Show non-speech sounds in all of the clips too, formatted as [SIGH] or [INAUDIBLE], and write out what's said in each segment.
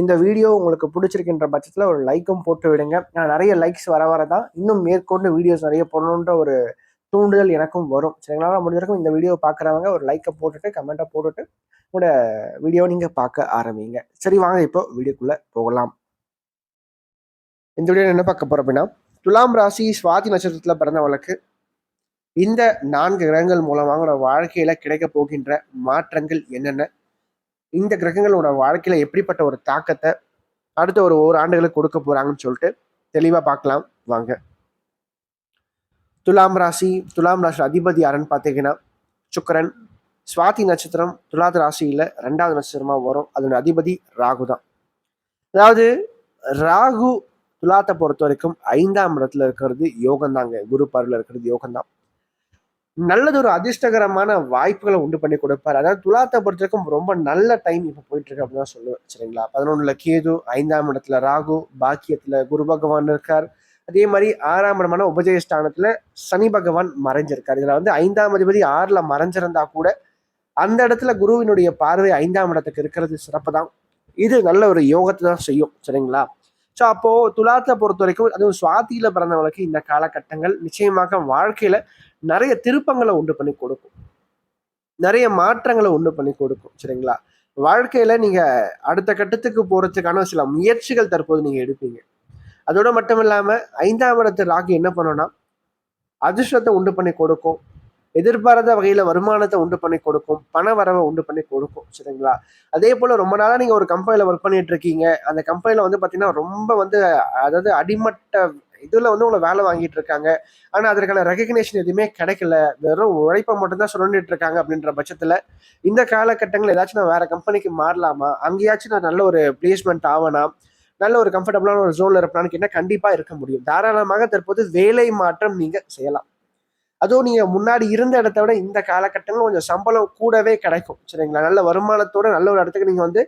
இந்த வீடியோ உங்களுக்கு பிடிச்சிருக்கின்ற பட்சத்தில் ஒரு லைக்கும் போட்டு விடுங்க. நான் நிறைய லைக்ஸ் வர வர தான் இன்னும் மேற்கொண்டு வீடியோஸ் நிறைய போடணுன்ற ஒரு தூண்டுதல் எனக்கும் வரும். சரிங்களா? முடிஞ்ச வரைக்கும் இந்த வீடியோ பார்க்குறவங்க ஒரு லைக்கை போட்டுட்டு கமெண்ட்டை போட்டுட்டு உங்களோட வீடியோ நீங்கள் பார்க்க ஆரம்பிங்க. சரி வாங்க இப்போ வீடியோக்குள்ளே போகலாம். இந்த வீடியோ என்ன பார்க்க போகிறோம் அப்படின்னா துலாம் ராசி சுவாதி நட்சத்திரத்தில் பிறந்தவங்களுக்கு இந்த நான்கு கிரகங்கள் மூலமாக வாழ்க்கையில் வாழ்க்கையில கிடைக்க போகின்ற மாற்றங்கள் என்னென்ன? இந்த கிரகங்களோட வாழ்க்கையில எப்படிப்பட்ட ஒரு தாக்கத்தை அடுத்த ஒரு ஓர் ஆண்டுகளுக்கு கொடுக்க போறாங்கன்னு சொல்லிட்டு தெளிவா பார்க்கலாம். வாங்க. துலாம் ராசி துலாம் ராசி அதிபதி யாருன்னு பார்த்தீங்கன்னா சுக்கரன். சுவாதி நட்சத்திரம் துலாத ராசியில ரெண்டாவது நட்சத்திரமா வரும். அதோட அதிபதி ராகு தான். அதாவது ராகு துலாத்தை பொறுத்த வரைக்கும் ஐந்தாம் இடத்துல இருக்கிறது யோகம் தாங்க குரு பார்வையில் இருக்கிறது யோகம் தான் நல்லதொரு அதிர்ஷ்டகரமான வாய்ப்புகளை உண்டு பண்ணி கொடுப்பார். அதாவது துலாத்தை பொறுத்த வரைக்கும் ரொம்ப நல்ல டைம் இப்போ போயிட்டு இருக்கு அப்படின்னு தான் சொல்லுவேன் சரிங்களா? பதினொன்னுல கேது ஐந்தாம் இடத்துல ராகு பாக்கியத்துல குரு பகவான் இருக்கார். அதே மாதிரி ஆறாம் இடமான உபஜயஸ்தானத்துல சனி பகவான் மறைஞ்சிருக்கார். இதுல வந்து ஐந்தாம் அதிபதி ஆறுல மறைஞ்சிருந்தா கூட அந்த இடத்துல குருவினுடைய பார்வை ஐந்தாம் இடத்துக்கு இருக்கிறது சிறப்பு தான் இது நல்ல ஒரு யோகத்தை தான் செய்யும் சரிங்களா? ஸோ அப்போது துலாத்தை பொறுத்த வரைக்கும் அதுவும் சுவாதியில் பிறந்தவங்களுக்கு இந்த காலகட்டங்கள் நிச்சயமாக வாழ்க்கையில் நிறைய திருப்பங்களை உண்டு பண்ணி கொடுக்கும். நிறைய மாற்றங்களை உண்டு பண்ணி கொடுக்கும் சரிங்களா? வாழ்க்கையில் நீங்கள் அடுத்த கட்டத்துக்கு போகிறதுக்கான சில முயற்சிகள் தற்போது நீங்கள் எடுப்பீங்க. அதோடு மட்டும் இல்லாமல் ஐந்தாம் இடத்து ராகு என்ன பண்ணோன்னா அதிர்ஷ்டத்தை உண்டு பண்ணி கொடுக்கும். எதிர்பாராத வகையில வருமானத்தை உண்டு பண்ணி கொடுக்கும் பண வரவை உண்டு பண்ணி கொடுக்கும் சரிங்களா? அதே போல ரொம்ப நாளா நீங்க ஒரு கம்பெனில ஒர்க் பண்ணிட்டு இருக்கீங்க. அந்த கம்பெனில வந்து பாத்தீங்கன்னா ரொம்ப வந்து அதாவது அடிமட்ட இதுல வந்து உங்களை வேலை வாங்கிட்டு இருக்காங்க. ஆனா அதற்கான ரெகக்னேஷன் எதுவுமே கிடைக்கல. வெறும் உழைப்பை மட்டும்தான் சுரண்டிட்டு இருக்காங்க அப்படின்ற பட்சத்துல இந்த காலகட்டங்கள் ஏதாச்சும் நான் வேற கம்பெனிக்கு மாறலாமா? அங்கேயாச்சும் நான் நல்ல ஒரு பிளேஸ்மெண்ட் ஆகனா நல்ல ஒரு கம்ஃபர்டபுளான ஒரு ஜோன்ல இருப்பான்னு கேட்டால் கண்டிப்பா இருக்க முடியும். தாராளமாக தற்போது வேலை மாற்றம் நீங்க செய்யலாம். அதுவும் நீங்கள் முன்னாடி இருந்த இடத்த விட இந்த காலகட்டங்கள் கொஞ்சம் சம்பளம் கூடவே கிடைக்கும் சரிங்களா? நல்ல வருமானத்தோட நல்ல ஒரு இடத்துக்கு நீங்கள் வந்து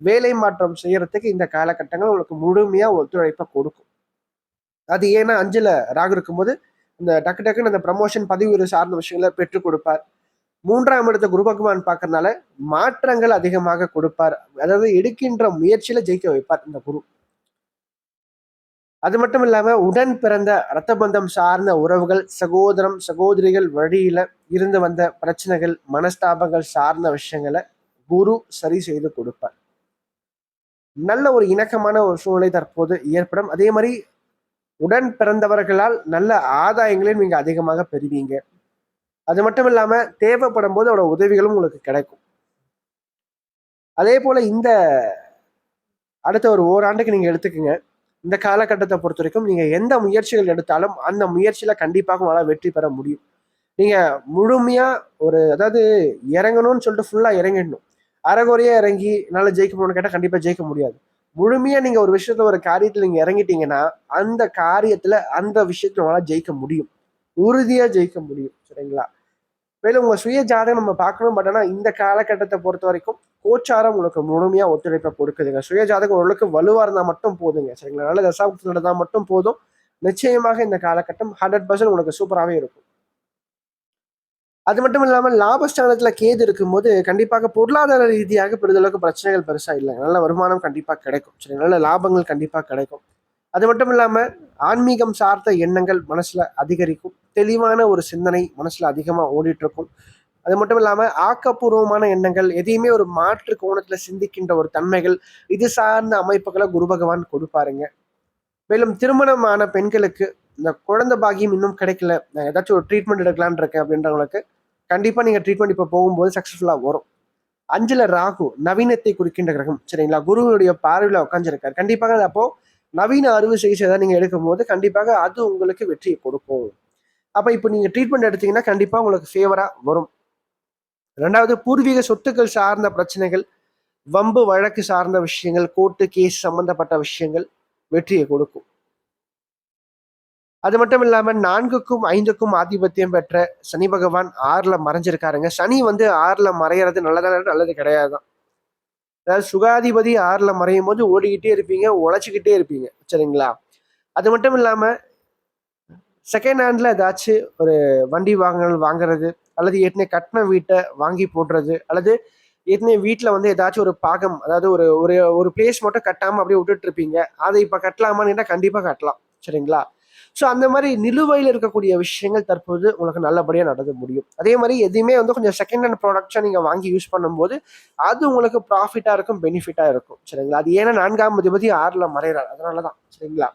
வேலை மாற்றம் செய்யறதுக்கு இந்த காலகட்டங்கள் உங்களுக்கு முழுமையாக ஒத்துழைப்பை கொடுக்கும். அது ஏன்னா அஞ்சில் ராகு இருக்கும்போது இந்த டக்கு டக்குன்னு அந்த ப்ரமோஷன் பதவி சார்ந்த விஷயங்களை பெற்றுக் கொடுப்பார். மூன்றாம் இடத்த குரு பகவான் பார்க்கறதுனால மாற்றங்கள் அதிகமாக கொடுப்பார். அதாவது எடுக்கின்ற முயற்சியில ஜெயிக்க வைப்பார் இந்த குரு. அது மட்டும் இல்லாமல் உடன் பிறந்த இரத்த பந்தம் சார்ந்த உறவுகள் சகோதரம் சகோதரிகள் வழியில் இருந்து வந்த பிரச்சனைகள் மனஸ்தாபங்கள் சார்ந்த விஷயங்களை குரு சரி செய்து கொடுப்பார். நல்ல ஒரு இணக்கமான ஒரு சூழ்நிலை தற்போது ஏற்படும். அதே மாதிரி உடன் பிறந்தவர்களால் நல்ல ஆதாயங்களையும் நீங்கள் அதிகமாக பெறுவீங்க. அது மட்டும் இல்லாமல் தேவைப்படும் போது அவரோட உதவிகளும் உங்களுக்கு கிடைக்கும். அதே போல இந்த அடுத்த ஒரு ஓராண்டுக்கு நீங்கள் எடுத்துக்கோங்க. இந்த காலகட்டத்தை பொறுத்த வரைக்கும் நீங்க எந்த முயற்சிகள் எடுத்தாலும் அந்த முயற்சியில கண்டிப்பாக உங்களால் வெற்றி பெற முடியும். நீங்க முழுமையா ஒரு அதாவது இறங்கணும்னு சொல்லிட்டு ஃபுல்லா இறங்கிடணும். அறகுறையா இறங்கி என்னால் ஜெயிக்க முடியும்னு கேட்டால் கண்டிப்பா ஜெயிக்க முடியாது. முழுமையா நீங்க ஒரு விஷயத்துல ஒரு காரியத்துல நீங்க இறங்கிட்டீங்கன்னா அந்த காரியத்துல அந்த விஷயத்துல உங்களால் ஜெயிக்க முடியும். உறுதியா ஜெயிக்க முடியும். சரிங்களா? மேலும் உங்க சுய ஜாதகம் நம்ம பார்க்கணும் பட் ஆனால் இந்த காலகட்டத்தை பொறுத்த வரைக்கும் கோச்சாரம் உங்களுக்கு முழுமையா ஒத்துழைப்பை கொடுக்குதுங்க. சுய ஜாதகம் ஓரளவுக்கு வலுவா இருந்தால் மட்டும் போதுங்க சரிங்களா? நல்ல தசாபத்தில் நடந்தால் மட்டும் போதும். நிச்சயமாக இந்த காலகட்டம் ஹண்ட்ரட் பர்சன்ட் உங்களுக்கு சூப்பராகவே இருக்கும். அது மட்டும் இல்லாமல் லாபஸ்தானத்தில் கேது இருக்கும்போது கண்டிப்பாக பொருளாதார ரீதியாக பெரிதளவுக்கு பிரச்சனைகள் பெருசாக இல்லை நல்ல வருமானம் கண்டிப்பாக கிடைக்கும் சரி நல்ல லாபங்கள் கண்டிப்பாக கிடைக்கும். அது மட்டும் இல்லாம ஆன்மீகம் சார்ந்த எண்ணங்கள் மனசுல அதிகரிக்கும். தெளிவான ஒரு சிந்தனை மனசுல அதிகமா ஓடிட்டு இருக்கும் அது மட்டும் இல்லாம ஆக்கப்பூர்வமான எண்ணங்கள் எதையுமே ஒரு மாற்று கோணத்துல சிந்திக்கின்ற ஒரு தன்மைகள் இது சார்ந்த அமைப்புகளை குரு பகவான் கொடுப்பாருங்க. மேலும் திருமணமான பெண்களுக்கு இந்த குழந்தை பாகியம் இன்னும் கிடைக்கல. நான் ஏதாச்சும் ஒரு ட்ரீட்மெண்ட் எடுக்கலான் இருக்கேன் அப்படின்றவங்களுக்கு கண்டிப்பா நீங்க ட்ரீட்மெண்ட் இப்போ போகும்போது சக்சஸ்ஃபுல்லா வரும். அஞ்சுல ராகு நவீனத்தை குறிக்கின்ற கிரகம் சரிங்களா? குருவுடைய பார்வையில உட்காந்துருக்காரு கண்டிப்பாக அப்போ நவீன அறுவை சிகிச்சை தான் நீங்க எடுக்கும் போது கண்டிப்பாக அது உங்களுக்கு வெற்றியை கொடுக்கும். அப்ப இப்போ நீங்க ட்ரீட்மெண்ட் எடுத்தீங்கன்னா கண்டிப்பா உங்களுக்கு ஃபேவரா வரும். ரெண்டாவது பூர்வீக சொத்துக்கள் சார்ந்த பிரச்சனைகள் வம்பு வழக்கு சார்ந்த விஷயங்கள் கோர்ட்டு கேஸ் சம்பந்தப்பட்ட விஷயங்கள் வெற்றியை கொடுக்கும். அது மட்டும் இல்லாம நான்குக்கும் ஐந்துக்கும் ஆதிபத்தியம் பெற்ற சனி பகவான் ஆறுல மறைஞ்சிருக்காருங்க. சனி வந்து ஆறுல மறையிறது நல்லதாக நல்லது கிடையாது அதாவது சுகாதிபதி ஆறில் மறையும் போது ஓடிக்கிட்டே இருப்பீங்க உழைச்சிக்கிட்டே இருப்பீங்க. சரிங்களா? அது மட்டும் இல்லாமல் செகண்ட் ஹேண்டில் ஏதாச்சும் ஒரு வண்டி வாகனங்கள் வாங்குறது அல்லது ஏற்கனவே கட்டின வீட்டை வாங்கி போடுறது அல்லது ஏற்கனவே வீட்டில் வந்து ஏதாச்சும் ஒரு பாகம் அதாவது ஒரு ஒரு ஒரு பிளேஸ் மட்டும் கட்டாமல் அப்படியே விட்டுட்டு இருப்பீங்க. அதை இப்போ கட்டலாமான்னு கேட்டால் கண்டிப்பாக கட்டலாம். சரிங்களா? ஸோ அந்த மாதிரி நிலுவையில் இருக்கக்கூடிய விஷயங்கள் தற்போது உங்களுக்கு நல்லபடியாக நடந்து முடியும். அதே மாதிரி எதுவுமே வந்து கொஞ்சம் செகண்ட் ஹேண்ட் ப்ராடக்ட்ஸாக நீங்கள் வாங்கி யூஸ் பண்ணும்போது அது உங்களுக்கு ப்ராஃபிட்டாக இருக்கும் பெனிஃபிட்டாக இருக்கும். சரிங்களா? அது ஏன்னா நான்காம் அதிபதி ஆறில் மறைகிறார் அதனால தான் சரிங்களா?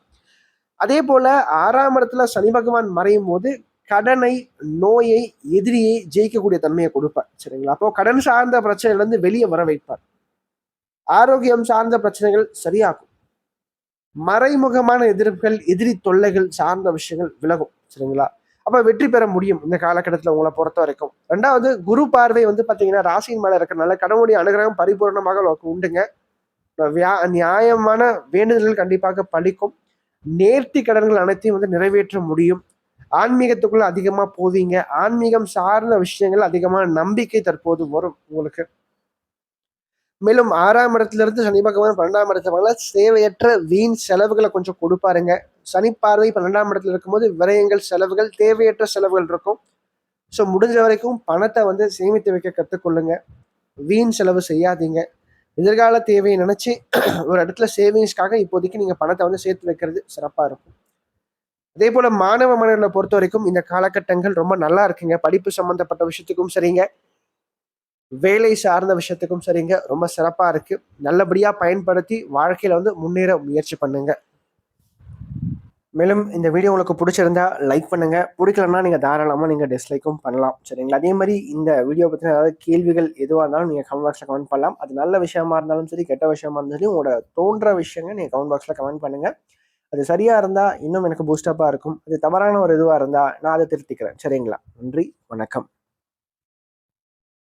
அதே போல் ஆறாம் இடத்துல சனி பகவான் மறையும் போது கடனை நோயை எதிரியை ஜெயிக்கக்கூடிய தன்மையை கொடுப்பார். சரிங்களா? அப்போ கடன் சார்ந்த பிரச்சனையிலிருந்து வெளியே வர வைப்பார். ஆரோக்கியம் சார்ந்த பிரச்சனைகள் சரியாகும். மறைமுகமான எதிர்ப்புகள் எதிரி தொல்லைகள் சார்ந்த விஷயங்கள் விலகும் சரிங்களா? அப்ப வெற்றி பெற முடியும் இந்த காலகட்டத்தில் உங்களை பொறுத்த வரைக்கும். ரெண்டாவது குரு பார்வை வந்து பாத்தீங்கன்னா ராசியின் மேல இருக்கிறனால கடவுளுடைய அனுகிரகம் பரிபூர்ணமாக உண்டுங்க. நியாயமான வேண்டுதல்கள் கண்டிப்பாக பழிக்கும் நேர்த்தி கடன்கள் அனைத்தையும் வந்து நிறைவேற்ற முடியும். ஆன்மீகத்துக்குள்ள அதிகமா போவீங்க. ஆன்மீகம் சார்ந்த விஷயங்கள் அதிகமான நம்பிக்கை தற்போது வரும் உங்களுக்கு. மேலும் ஆறாம் இடத்துலேருந்து சனி பகவான் பன்னெண்டாம் இடத்துல தேவையற்ற வீண் செலவுகளை கொஞ்சம் கொடுப்பாருங்க. சனி பார்வை பன்னெண்டாம் இடத்துல இருக்கும்போது விரயங்கள் செலவுகள் தேவையற்ற செலவுகள் இருக்கும். ஸோ முடிஞ்ச வரைக்கும் பணத்தை வந்து சேமித்து வைக்க கற்றுக்கொள்ளுங்க. வீண் செலவு செய்யாதீங்க. எதிர்கால தேவையை நினச்சி [CLEARS THROAT] ஒரு இடத்துல சேவிங்ஸ்க்காக இப்போதைக்கு நீங்கள் பணத்தை வந்து சேர்த்து வைக்கிறது சிறப்பாக இருக்கும். அதே போல் மாணவ மாணவர்களை பொறுத்த வரைக்கும் இந்த காலகட்டங்கள் ரொம்ப நல்லா இருக்குங்க. படிப்பு சம்மந்தப்பட்ட விஷயத்துக்கும் சரிங்க. வேலை சார்ந்த விஷயத்துக்கும் சரிங்க. ரொம்ப சிறப்பாக இருக்கு. நல்லபடியாக பயன்படுத்தி வாழ்க்கையில் வந்து முன்னேற முயற்சி பண்ணுங்க. மேலும் இந்த வீடியோ உங்களுக்கு பிடிச்சிருந்தா லைக் பண்ணுங்கள் பிடிக்கலன்னா நீங்கள் தாராளமாக நீங்கள் டிஸ்லைக்கும் பண்ணலாம். சரிங்களா? அதே மாதிரி இந்த வீடியோ பற்றின ஏதாவது கேள்விகள் எதுவாக இருந்தாலும் நீங்கள் கமெண்ட் பாக்ஸில் கமெண்ட் பண்ணலாம். அது நல்ல விஷயமா இருந்தாலும் சரி கெட்ட விஷயமா இருந்தாலும் சரி உங்களோட தோன்ற விஷயங்கள் நீங்கள் கமெண்ட் பாக்ஸில் கமெண்ட் பண்ணுங்கள் அது சரியாக இருந்தால் இன்னும் எனக்கு பூஸ்டப்பாக இருக்கும். அது தவறான ஒரு இதுவாக இருந்தால் நான் அதை திருத்திக்கிறேன். சரிங்களா? நன்றி. வணக்கம்.